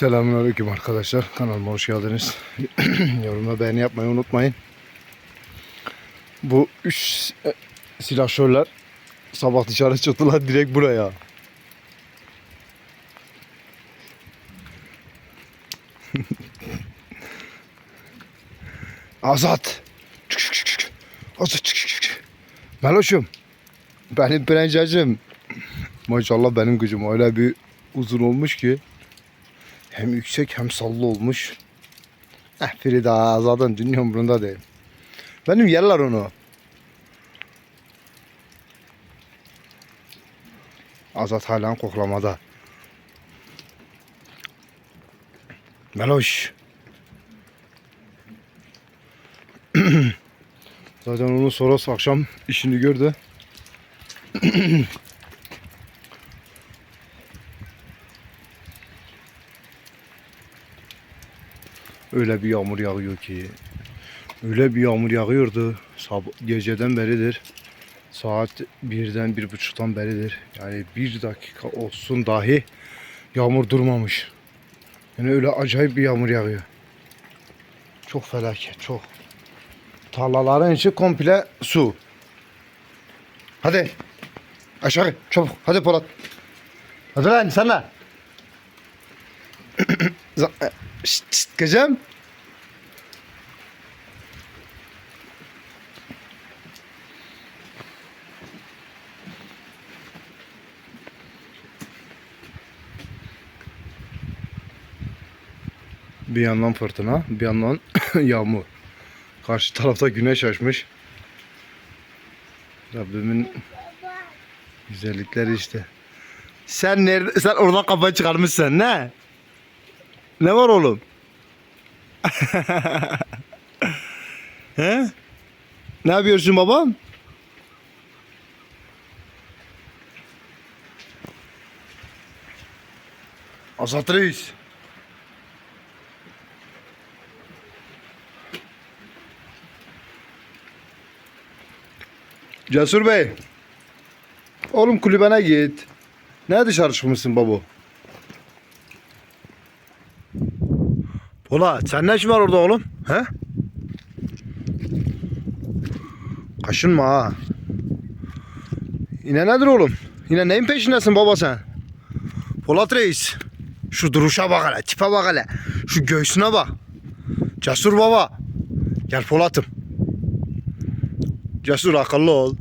Selamünaleyküm arkadaşlar. Kanalıma hoş geldiniz. Yorumla beğeni yapmayı unutmayın. Bu üç e, silahşörler sabah dışarı çıktılar direkt buraya. Azat. Çık, çık, çık. Azat. çık, çık, çık. Meloşum. Benim prensesim. Maşallah benim kızım öyle bir uzun olmuş ki. Hem yüksek hem sallı olmuş. Eh Frida Azad'ın dünya umurunda değil. Benim yerler onu. Azat hala koklamada. Meloş. Zaten onu Soros akşam işini gördü. Öyle bir yağmur yağıyor ki. Öyle bir yağmur yağıyordu. Sab- geceden beridir. Saat birden bir buçuktan beridir. Yani bir dakika olsun dahi yağmur durmamış. Yani öyle acayip bir yağmur yağıyor. Çok felaket çok. Tarlaların içi komple su. Hadi. Aşağı çabuk. Hadi Polat. Hadi lan sana. Şşt, şşt, kızım. Bir yandan fırtına, bir yandan yağmur. Karşı tarafta güneş açmış. Rabbimin güzellikleri işte. Sen nerede? Sen oradan kafa çıkarmışsın ne? Ne var oğlum? He? Ne yapıyorsun babam? Azat Reis. Cesur Bey. Oğlum kulübene git. Ne dışarı çıkmışsın babo? Polat sen ne işin var orada oğlum? He? Kaşınma ha. Yine nedir oğlum? Yine neyin peşindesin baba sen? Polat Reis. Şu duruşa bak hele, tipe bak hele. Şu göğsüne bak. Cesur baba. Gel Polat'ım. Cesur akıllı ol.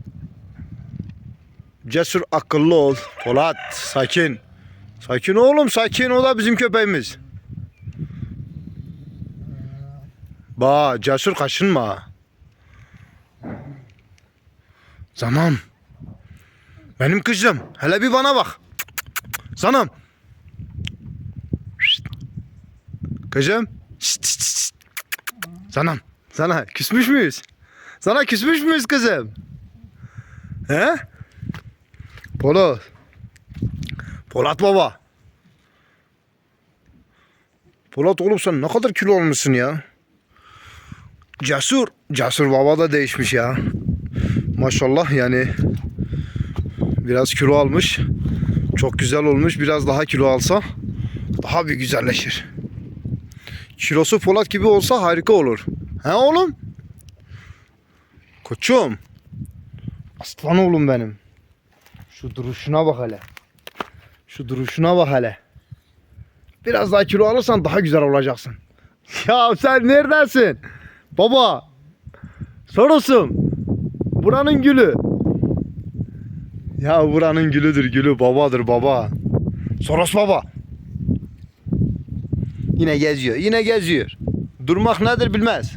Cesur akıllı ol. Polat sakin. Sakin oğlum sakin o da bizim köpeğimiz. Ba cesur kaşınma. Tamam. Benim kızım. Hele bir bana bak. Sanım. Kızım. Sanam. Sana küsmüş müyüz? Sana küsmüş müyüz kızım? He? Polat. Polat baba. Polat oğlum sen ne kadar kilo olmuşsun ya. Cesur. Cesur baba da değişmiş ya. Maşallah yani. Biraz kilo almış. Çok güzel olmuş. Biraz daha kilo alsa daha bir güzelleşir. Kilosu Polat gibi olsa harika olur. He oğlum? Koçum. Aslan oğlum benim. Şu duruşuna bak hele. Şu duruşuna bak hele. Biraz daha kilo alırsan daha güzel olacaksın. Ya sen neredesin? Baba. Sorosum. Buranın gülü. Ya buranın gülüdür gülü babadır baba. Soros baba. Yine geziyor. Yine geziyor. Durmak nedir bilmez.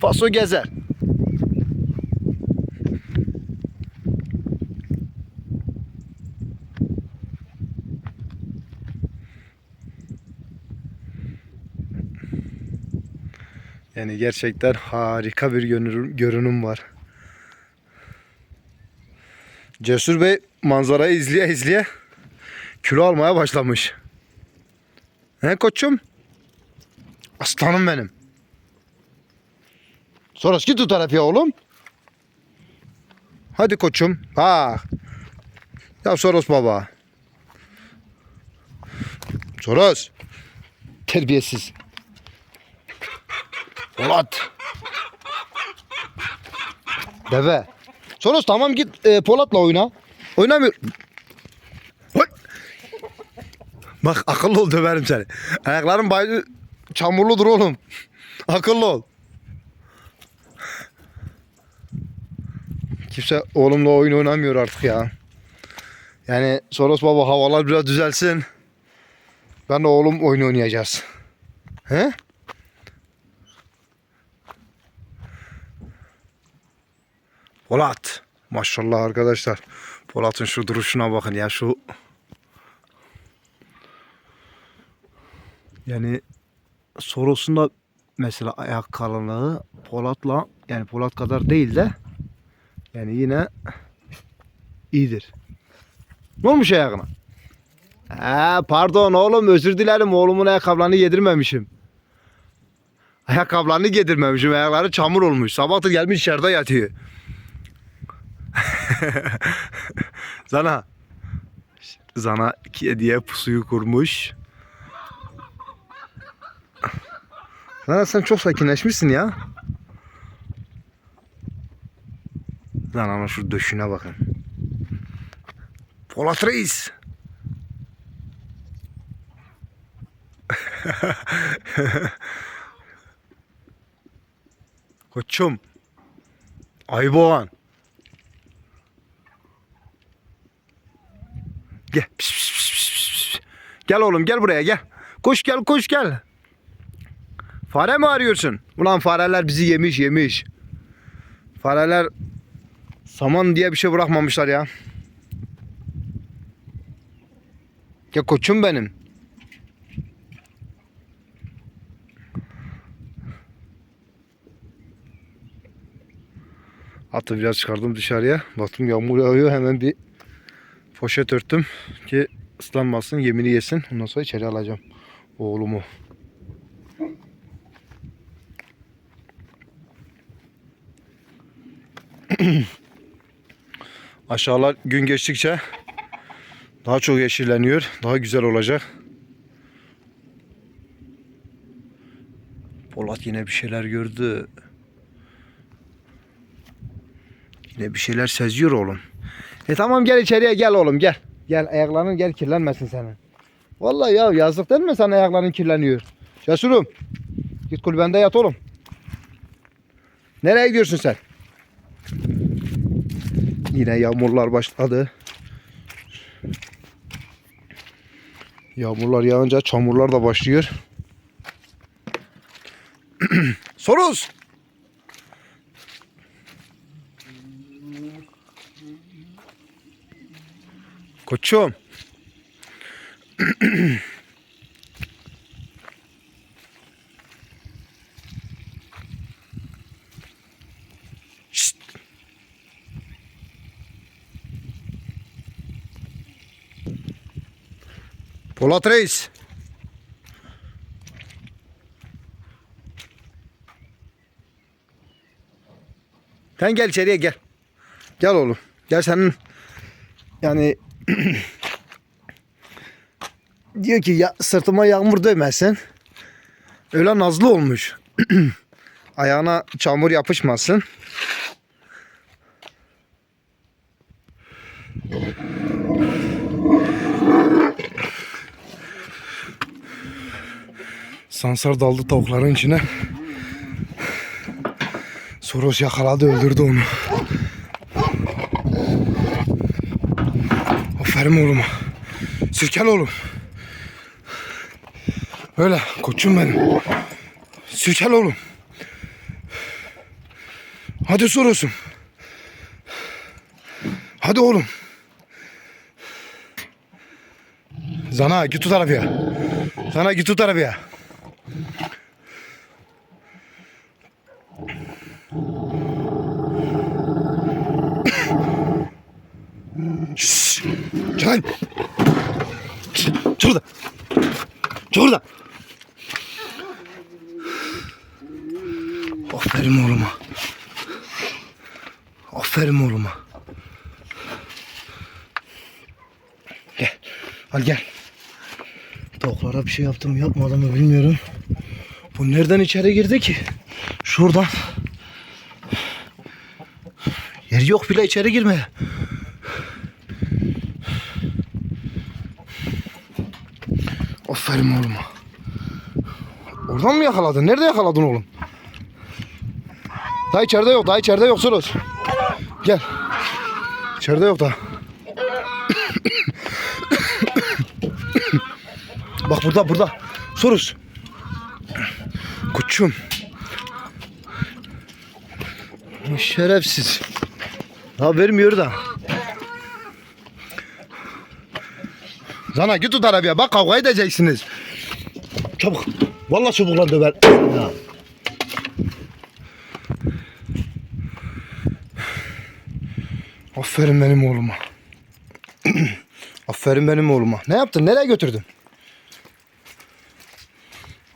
Faso gezer. Yani gerçekten harika bir görünüm, var. Cesur Bey manzarayı izleye izleye kilo almaya başlamış. He koçum? Aslanım benim. Soros git o tarafa oğlum. Hadi koçum. Bak. Ya Soros baba. Soros. terbiyesiz. Polat. Deve. Soros tamam git e, Polat'la oyna. Oynamıyor. Hoy. Bak akıllı ol döverim seni. Ayakların bayı çamurludur oğlum. Akıllı ol. Kimse oğlumla oyun oynamıyor artık ya. Yani Soros baba havalar biraz düzelsin. Ben de oğlum oyun oynayacağız. He? Polat. Maşallah arkadaşlar. Polat'ın şu duruşuna bakın ya şu. Yani Soros'un da mesela ayak kalınlığı Polat'la yani Polat kadar değil de yani yine iyidir. Ne olmuş ayağına? Ha, pardon oğlum özür dilerim oğlumun ayakkabılarını yedirmemişim. Ayakkabılarını yedirmemişim. Ayakları çamur olmuş. Sabahtır gelmiş içeride yatıyor. Zana. Zana kediye pusuyu kurmuş. Zana sen çok sakinleşmişsin ya. Zana'nın şu döşüne bakın. Polat Reis. Koçum. Ayboğan. Gel. Pis, pis, pis, pis. Gel oğlum gel buraya gel. Koş gel koş gel. Fare mi arıyorsun? Ulan fareler bizi yemiş yemiş. Fareler saman diye bir şey bırakmamışlar ya. Ya koçum benim. Atı biraz çıkardım dışarıya. Baktım yağmur yağıyor. Hemen bir poşet örttüm ki ıslanmasın, yemini yesin. Ondan sonra içeri alacağım oğlumu. Aşağılar gün geçtikçe daha çok yeşilleniyor. Daha güzel olacak. Polat yine bir şeyler gördü. Yine bir şeyler seziyor oğlum. E tamam gel içeriye gel oğlum gel. Gel ayakların gel kirlenmesin senin. Vallahi ya yazık değil mi sana ayakların kirleniyor. Cesurum. Git kulübende yat oğlum. Nereye gidiyorsun sen? Yine yağmurlar başladı. Yağmurlar yağınca çamurlar da başlıyor. Soruz. Koçum. Polat Reis. Sen gel içeriye gel. Gel oğlum. Gel senin yani diyor ki ya sırtıma yağmur değmesin. Öyle nazlı olmuş. Ayağına çamur yapışmasın. Sansar daldı tavukların içine. Soros yakaladı öldürdü onu. Aferin oğluma. Sirkel oğlum. Öyle koçum benim. Sirkel oğlum. Hadi Soros'um. Hadi oğlum. Zana git tut arabaya. Zana git tut arabaya. Oradan. Çık oradan. Aferin oğluma. Aferin oğluma. Gel. Hadi gel. Tavuklara bir şey yaptım yapmadım mı bilmiyorum. Bu nereden içeri girdi ki? Şuradan. Yer yok bile içeri girmeye. Aferin oğluma. Oradan mı yakaladın? Nerede yakaladın oğlum? Daha içeride yok, daha içeride yok Suruz. Gel. İçeride yok daha. Bak burada, burada. Suruz. Koçum. Şerefsiz. Daha vermiyor da. Zana git tut arabaya. Bak kavga edeceksiniz. Çabuk. Vallahi çubukla döver. Aferin benim oğluma. Aferin benim oğluma. Ne yaptın? Nereye götürdün?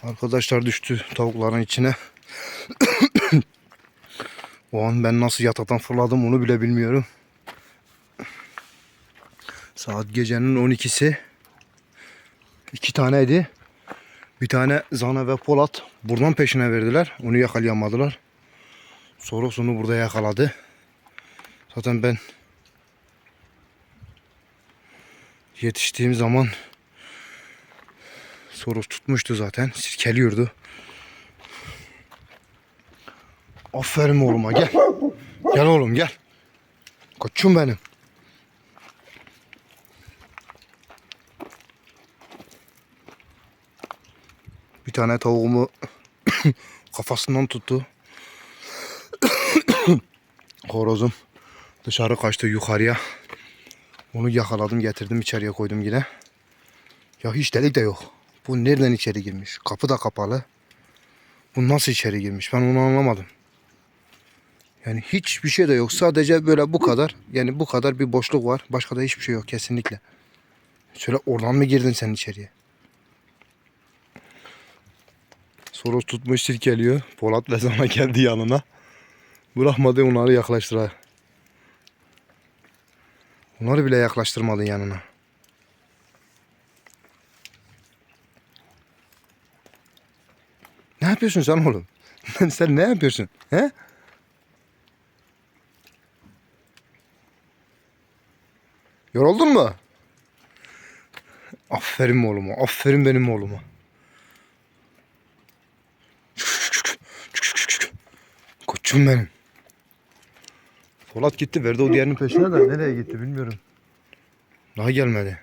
Arkadaşlar düştü tavukların içine. o an ben nasıl yataktan fırladım onu bile bilmiyorum. Saat gecenin 12'si. İki taneydi. Bir tane Zana ve Polat buradan peşine verdiler. Onu yakalayamadılar. Soros onu burada yakaladı. Zaten ben yetiştiğim zaman Soros tutmuştu zaten. Sirkeliyordu. Aferin oğluma gel. Gel oğlum gel. Koçum benim. Bir tane tavuğumu kafasından tuttu. Horozum dışarı kaçtı yukarıya. Onu yakaladım getirdim içeriye koydum yine. Ya hiç delik de yok. Bu nereden içeri girmiş? Kapı da kapalı. Bu nasıl içeri girmiş? Ben onu anlamadım. Yani hiçbir şey de yok. Sadece böyle bu kadar. Yani bu kadar bir boşluk var. Başka da hiçbir şey yok kesinlikle. Şöyle oradan mı girdin sen içeriye? Soros tutmuş sirkeliyor. Polat ve sana geldi yanına. Bırakmadı onları yaklaştıra. Onları bile yaklaştırmadı yanına. Ne yapıyorsun sen oğlum? sen ne yapıyorsun? He? Yoruldun mu? Aferin oğluma. Aferin benim oğluma. Koçum benim. Polat gitti verdi o diğerinin peşine de nereye gitti bilmiyorum. Daha gelmedi.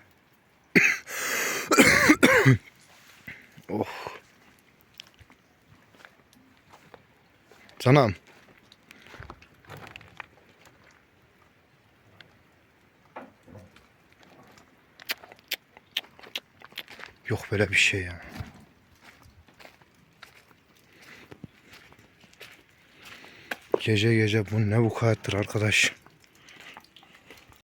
oh. Sanam. Yok böyle bir şey ya. Gece gece bu ne vukuattir arkadaş.